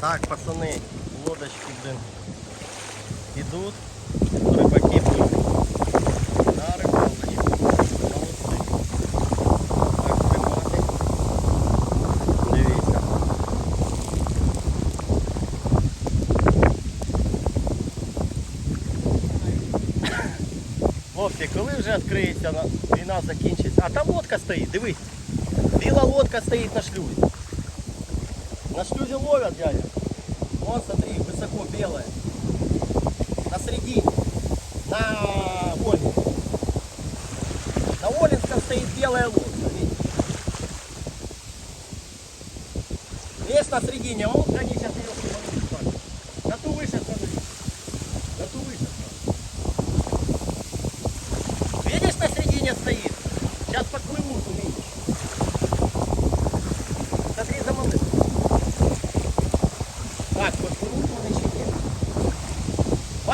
Так, пацани, лодочки, блин, идут, рыбаки будут на рыбалочку. Молодцы. Так, тримати. Дивіться. Хлопці, коли вже відкриється на- війна закінчиться? А там лодка стоїть, дивись. Біла лодка стоїть на шлюзі. На шлюзе ловят, дядя. Вон, смотри, высоко белая. На середине. На Ольгинском. На Олинском стоит белая лодка, видишь? Есть на середине, а он, они сейчас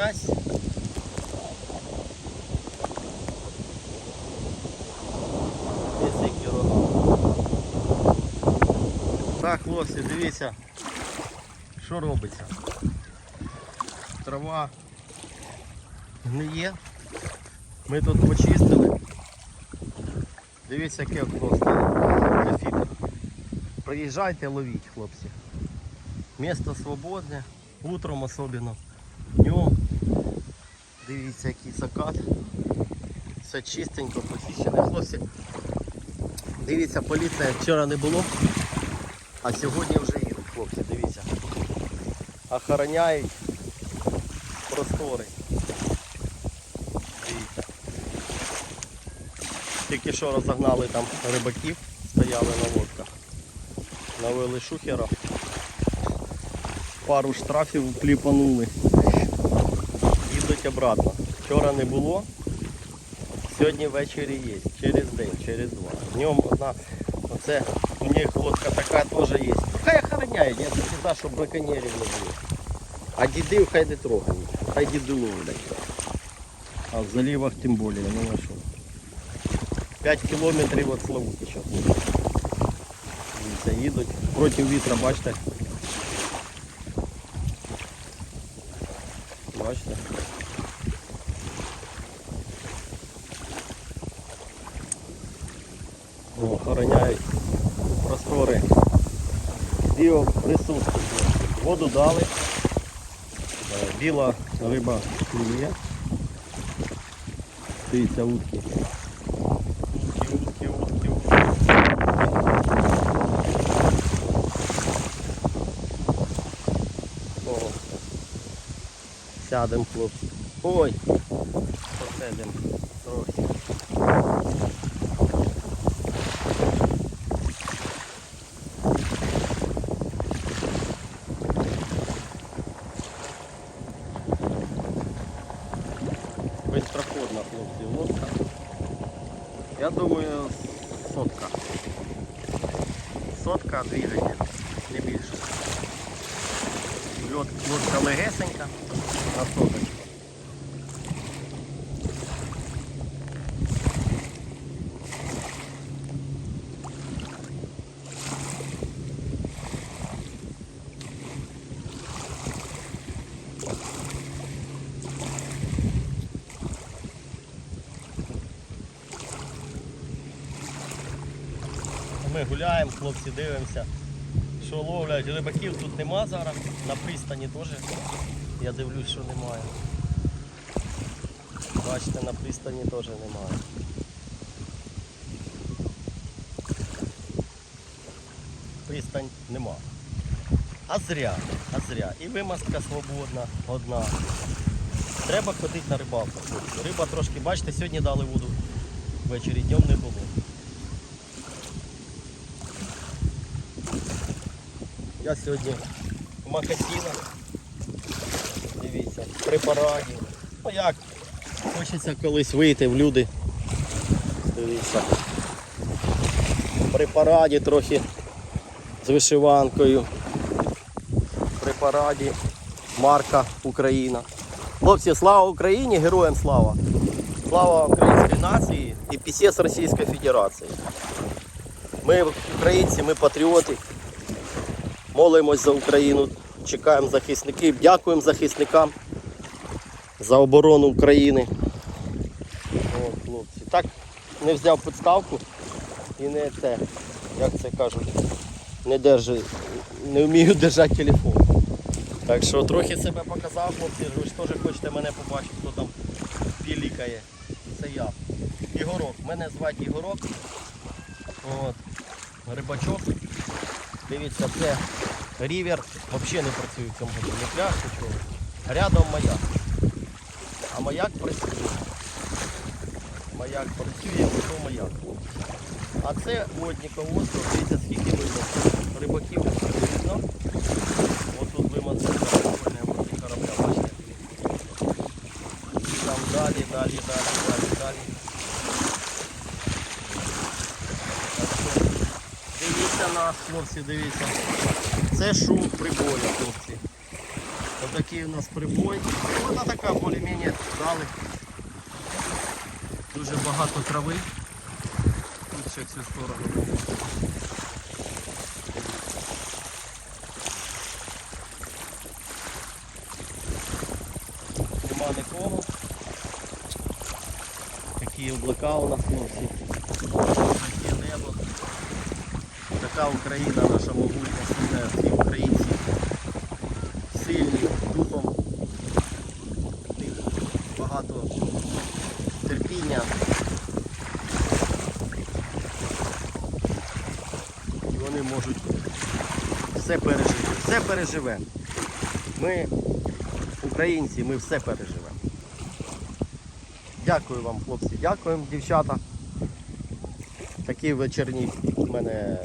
грязь. Так, хлопці, дивіться, що робиться. Трава гниє. Ми тут почистили. Дивіться, яке окно стоїть. Приїжджайте, ловіть, хлопці. Місто свободне, утром особливо, днем. Дивіться, який закат. Все чистенько, почищене. Хлопці. Дивіться, поліція вчора не було, а сьогодні вже їдуть, хлопці, дивіться. Охороняють простори. Дивіться. Тільки що розогнали там рибаків, стояли на лодках. Навели шухера. Пару штрафів кліпанули. Їдуть обратно. Вчора не було. Сьогодні ввечері є. Через день, через два. Днем одна. Оце у них лодка така теж є. Хай охороняють, я тут за, щоб браконьєрів не було. А дідів хай не трогають. Хай діди ловлять. А в заливах тим більше, ну на що. 5 кілометрів від Славути зараз. Дивіться, їдуть. Проти вітра, бачите. Бачите? Біоприсутствие. Воду дали. Е, Біла риба клює. Дивіться, утки. Утки, утки, утки, утки. О. Сядемо, хлопці. Ой! Посидимо трохи. Быстроходна, хлопці, лодка. Я думаю, сотка. Сотка двигатель, не більше. Лодка легесенька на соточку. Ми гуляємо, хлопці дивимося, що ловлять. Рибаків тут нема зараз, на пристані теж. Я дивлюсь, що немає. Бачите, на пристані теж немає. Пристань нема. А зря, а зря. І вимазка свободна, одна. Треба ходити на рибалку. Риба трошки, бачите, сьогодні дали воду. Ввечері днем не було. Я сьогодні в макасінах. Дивіться, при параді. Ну як? Хочеться колись вийти в люди. Дивіться. При параді трохи з вишиванкою. При параді марка Україна. Хлопці, слава Україні, героям слава! Слава українській нації і пісець Російської Федерації. Ми українці, ми патріоти. Молимось за Україну, чекаємо захисників, дякуємо захисникам за оборону України. От, хлопці. Так не взяв підставку і не те, як це кажуть, не держи, не вмію держати телефон. Так що трохи себе показав, хлопці, ви ж теж хочете мене побачити, хто там пілікає. Це я. Ігорок. Мене звати Ігорок. От. Рибачок. Дивіться, це рівер взагалі не працює в цьому году. Не пляж, нічого. Рядом маяк. А маяк працює. Маяк працює, то маяк. А це водніка остров, дивіться скільки видно. Рибаків видно. Ось тут вимазали возле корабля, бачите? І там далі, далі, далі, далі, далі. Так що, Дивіться нас, хлопці, дивіться. Це шум прибою, хлопці. Отакий у нас прибой. Вона така більш-менш дали. Дуже багато трави. Тут ще цю сторону. Нема нікого. Такі облака у нас хлопці. Таке небо. Така Україна наша могутня, сильна, всі українці сильні духом, багато терпіння. І вони можуть все пережити. Все переживемо. Ми, українці, ми все переживемо. Дякую вам, хлопці, дякуємо, дівчата. Такий вечірній в мене